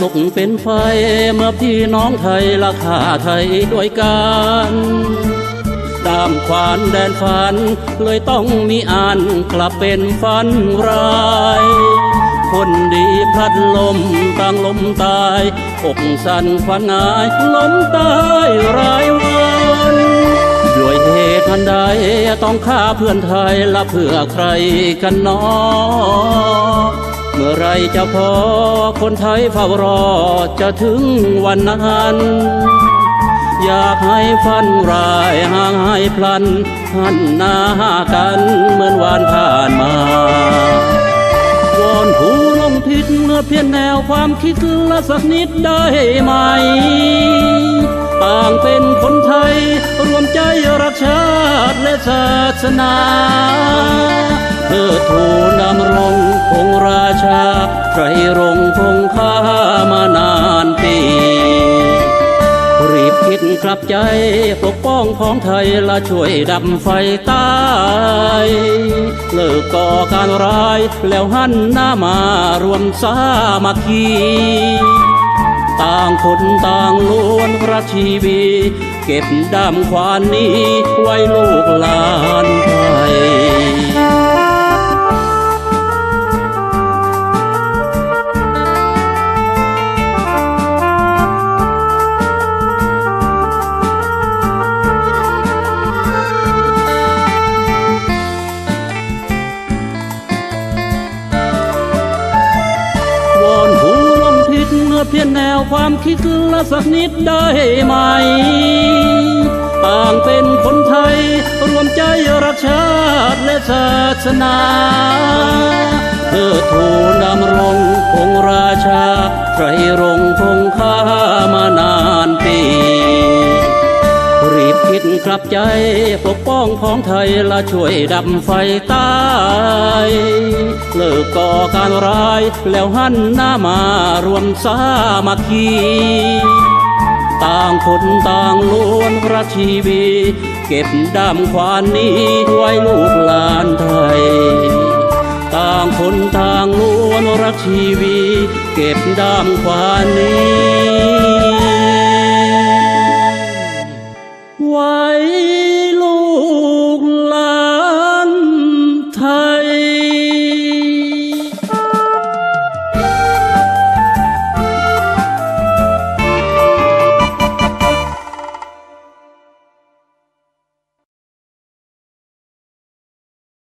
ลุกเป็นไฟ เมื่อพี่น้องไทยราคาไทยด้วยกันตามควานแดนฝัน เลยต้องมีอันกลับเป็นฝันร้ายคนดีพลัดลมต่างลมตายอกสั่นควันหงายล้มตายรายวันด้วยเหตุอันใดต้องฆ่าเพื่อนไทยและเพื่อใครกันเนอเมื่อไรจะพอคนไทยเฝ้ารอจะถึงวันนั้น อยากให้ฟันรายห่างให้พลัน หันหน้ากันเหมือนวานผ่านมาวอนผู้ลงผิดเมื่อเพียงแนวความคิดละสักนิดได้ไหม ต่างเป็นคนไทย รวมใจรักชาติและศาสนาเพื่อทูลดำ ไตรรงคงค้ามานานปี รีบคิดกลับใจปกป้องของไทยและช่วยดับไฟใตายเลิกก่อการร้ายแล้วหันหน้ามารวมสามัคคีต่างคนต่างล้วนรักชีวี เก็บดำควานนี้ไว้ลูกหลานไทย เพียงแนวความคิดละสักนิดได้ไหม ต่างเป็นคนไทย รวมใจรักชาติและศาสนาเพื่อทูลดำรงคงราชาไตรรงคงค้ามานานปีรีบคิดกลับใจปกป้องของไทยละช่วยดับไฟใตาย เลิกก่อการร้ายแล้วหันหน้ามารวมสามัคคีต่างคนต่างล้วนรักชีวี เก็บดำควานนี้ไว้ลูกหลานไทย ต่างคนต่างล้วนรักชีวี เก็บดำควานนี้